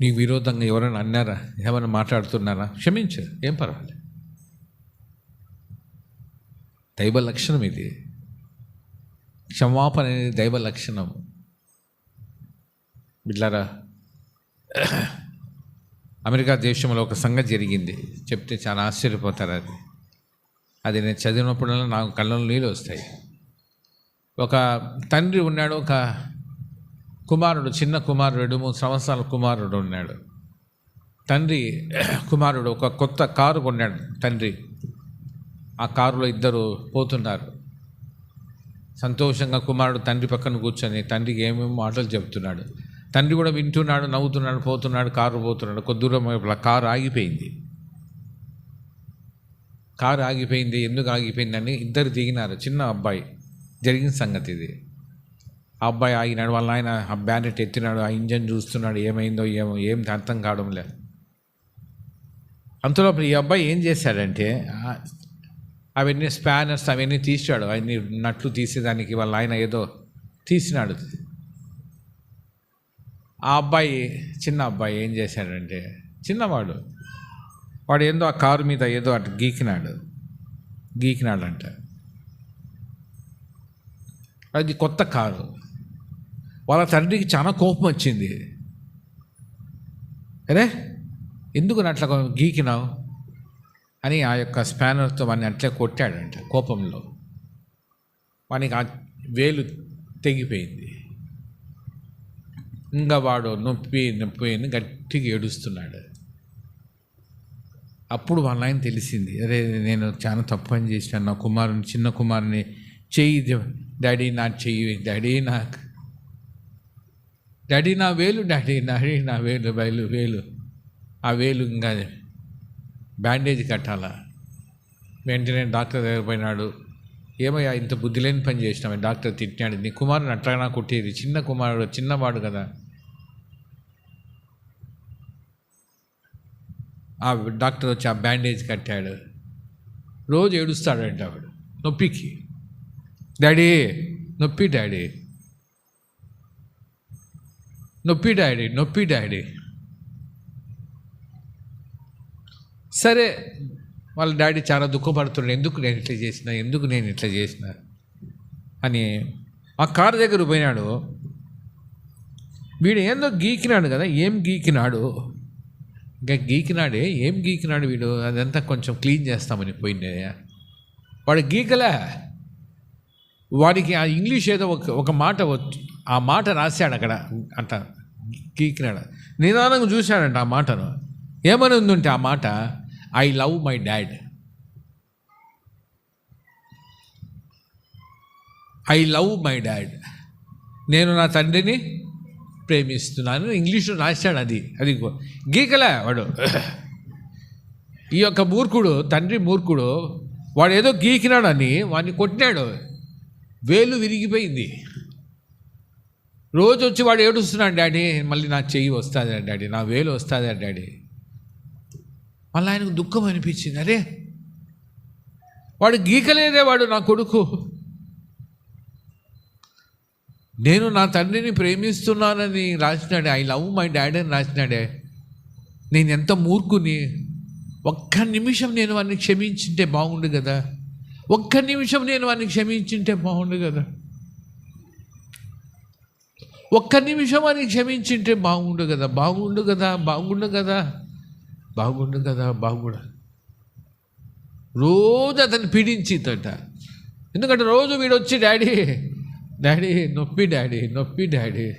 నీకు విరోధంగా ఎవరైనా అన్నారా? ఏమైనా మాట్లాడుతున్నారా? క్షమించారు ఏం పర్వాలేదు. దైవ లక్షణం ఇది. క్షమాపణ అనేది దైవ లక్షణం. బిడ్లారా అమెరికా దేశంలో ఒక సంగతి జరిగింది. చెప్తే చాలా ఆశ్చర్యపోతారు అది. అది నేను చదివినప్పుడల్లా నాకు కళ్ళలో నీళ్ళు వస్తాయి. ఒక తండ్రి ఉన్నాడు ఒక కుమారుడు చిన్న కుమారుడు మూడు సంవత్సరాల కుమారుడు ఉన్నాడు. తండ్రి కుమారుడు ఒక కొత్త కారు కొన్నాడు తండ్రి. ఆ కారులో ఇద్దరు పోతున్నారు. సంతోషంగా కుమారుడు తండ్రి పక్కన కూర్చొని తండ్రికి ఏమేమి మాటలు చెబుతున్నాడు తండ్రి కూడా వింటున్నాడు నవ్వుతున్నాడు పోతున్నాడు కారు పోతున్నాడు. కొద్ది దూరం కారు ఆగిపోయింది. కారు ఆగిపోయింది. ఎందుకు ఆగిపోయిందని ఇద్దరు దిగినారు. చిన్న అబ్బాయి. జరిగిన సంగతి ఇది. అబ్బాయి ఆగినాడు వాళ్ళ ఆయన ఆ బ్యానెట్ ఎత్తినాడు ఆ ఇంజన్ చూస్తున్నాడు ఏమైందో ఏమో ఏం అర్థం కావడం లేదు. అంతలో ఈ అబ్బాయి ఏం చేశాడంటే అవన్నీ స్పానర్స్ అవన్నీ తీసాడు అవన్నీ నట్లు తీసేదానికి వాళ్ళ ఆయన ఏదో తీసినాడు. ఆ అబ్బాయి చిన్న అబ్బాయి ఏం చేశాడంటే చిన్నవాడు వాడు ఏందో ఆ కారు మీద ఏదో అటు గీకినాడు గీకినాడంట. అది కొత్త కారు. వాళ్ళ తండ్రికి చాలా కోపం వచ్చింది. అరే ఎందుకు అట్లా గీకినావు? అని ఆ యొక్క స్పానర్తో వాడిని అట్లే కొట్టాడంట కోపంలో. వానికి ఆ వేలు తెగిపోయింది. ఇంకా వాడు నొప్పి నొప్పి అని గట్టిగా ఏడుస్తున్నాడు. అప్పుడు వాళ్ళ ఆయన తెలిసింది అరే నేను చాలా తప్పు అని చేసినాను నా కుమారుని చిన్న కుమారుని చెయ్యి డాడీ నా చెయ్యి డాడీ నాకు డాడీ నా వేలు డాడీ డాడీ నా వేలు బయలు వేలు. ఆ వేలు ఇంకా బ్యాండేజ్ కట్టాలా? వెంటనే డాక్టర్ దగ్గర పోయినాడు. ఏమయ్యా ఇంత బుద్ధి లేని పని చేసినావు డాక్టర్ తిట్టినాడు. నీ కుమారుని అట్లాగా కొట్టేది. చిన్న కుమారుడు చిన్నవాడు కదా. ఆ డాక్టర్ వచ్చి ఆ బ్యాండేజ్ కట్టాడు. రోజు ఏడుస్తాడంట ఆవిడ. నొప్పికి. డాడీ నొప్పి డాడీ. నొప్పి డాడీ నొప్పి డాడీ. సరే వాళ్ళ డాడీ చాలా దుఃఖపడుతున్నాడు ఎందుకు నేను ఇట్లా చేసిన ఎందుకు నేను ఇట్లా చేసిన అని. ఆ కారు దగ్గర పోయినాడు. వీడు ఏందో గీకినాడు కదా ఏం గీకినాడు? ఇంకా గీకినాడే ఏం గీకినాడు వీడు? అదంతా కొంచెం క్లీన్ చేస్తామని పోయింది వాడు గీకలే. వాడికి ఆ ఇంగ్లీష్ ఏదో ఒక ఒక మాట ఆ మాట రాశాడు అక్కడ అంట గీకినాడు నిదానంగా చూశాడంట ఆ మాటను. ఏమని ఉందంటే ఆ మాట I love my dad. I love my dad. నేను నా తండ్రిని ప్రేమిస్తున్నాను. ఇంగ్లీష్లో రాశాడు అది. అది గీకలే వాడు. ఈ యొక్క మూర్ఖుడు తండ్రి మూర్ఖుడు వాడు ఏదో గీకినాడని వాడిని కొట్టినాడు. వేలు విరిగిపోయింది. రోజు వచ్చి వాడు ఏడుస్తున్నాడు డాడీ మళ్ళీ నా చెయ్యి వస్తుందా డాడీ నా వేలు వస్తుందా డాడీ. మళ్ళీ ఆయనకు దుఃఖం అనిపించింది అరే వాడు గీకలేదే వాడు నా కొడుకు. నేను నా తండ్రిని ప్రేమిస్తున్నానని రాసినాడే ఐ లవ్ మై డాడీ అని రాసినాడే. నేను ఎంత మూర్ఖుని. ఒక్క నిమిషం నేను వాడిని క్షమించింటే బాగుండు కదా. ఒక్క నిమిషం నేను వాడిని క్షమించింటే బాగుండు కదా. ఒక్క నిమిషం వాడిని క్షమించింటే బాగుండు కదా బాగుండు కదా బాగుండు కదా బాగుండు కదా బాగుండు. రోజు అతన్ని పీడించిందట. ఎందుకంటే రోజు వీడు వచ్చి డాడీ డాడీ నొప్పి డాడీ నొప్పి డాడీ.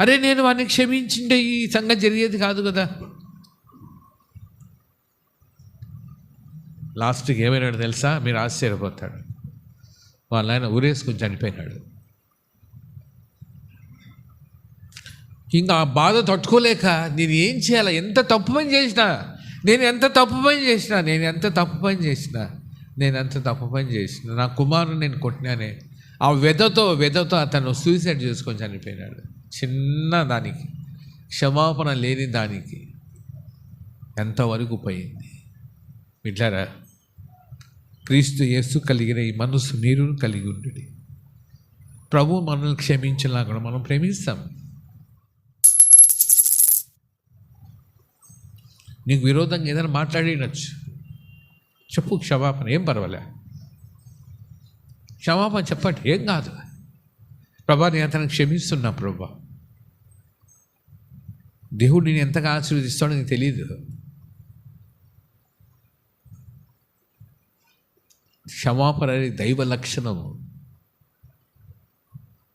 అరే నేను వాడిని క్షమించింటే ఈ సంగతి జరిగేది కాదు కదా. లాస్ట్కి ఏమైనాడు తెలుసా? మీరు ఆశ్చర్యపోతాడు వాళ్ళ ఆయన ఊరేసుకుని చనిపోయినాడు. ఇంకా ఆ బాధ తట్టుకోలేక నేను ఏం చేయాలి? ఎంత తప్పు పని చేసినా? నేను ఎంత తప్పు పని చేసినా? నేను ఎంత తప్పు పని చేసినా? నేను ఎంత తప్పు పని చేసిన? నా కుమారుని నేను కొట్టినానే. ఆ వెదతో వెదతో అతను సూసైడ్ చేసుకొని చనిపోయినాడు. చిన్న దానికి. క్షమాపణ లేని దానికి. ఎంతవరకు పోయింది? విడ్లారా క్రీస్తు యేసు కలిగిన ఈ మనసు మీరు కలిగి ఉండు ప్రభు మనల్ని క్షమించినా కూడా మనం ప్రేమిస్తాం. నీకు విరోధంగా ఏదైనా మాట్లాడినచ్చు చెప్పు క్షమాపణ ఏం పర్వాలే. క్షమాపణ చెప్పండి ఏం కాదు. ప్రభా నేను అతను క్షమిస్తున్నా ప్రభా. దేవుడు నేను ఎంతగా ఆశీర్వదిస్తాడో నీకు తెలియదు క్షమాపణ అనేది దైవ లక్షణము.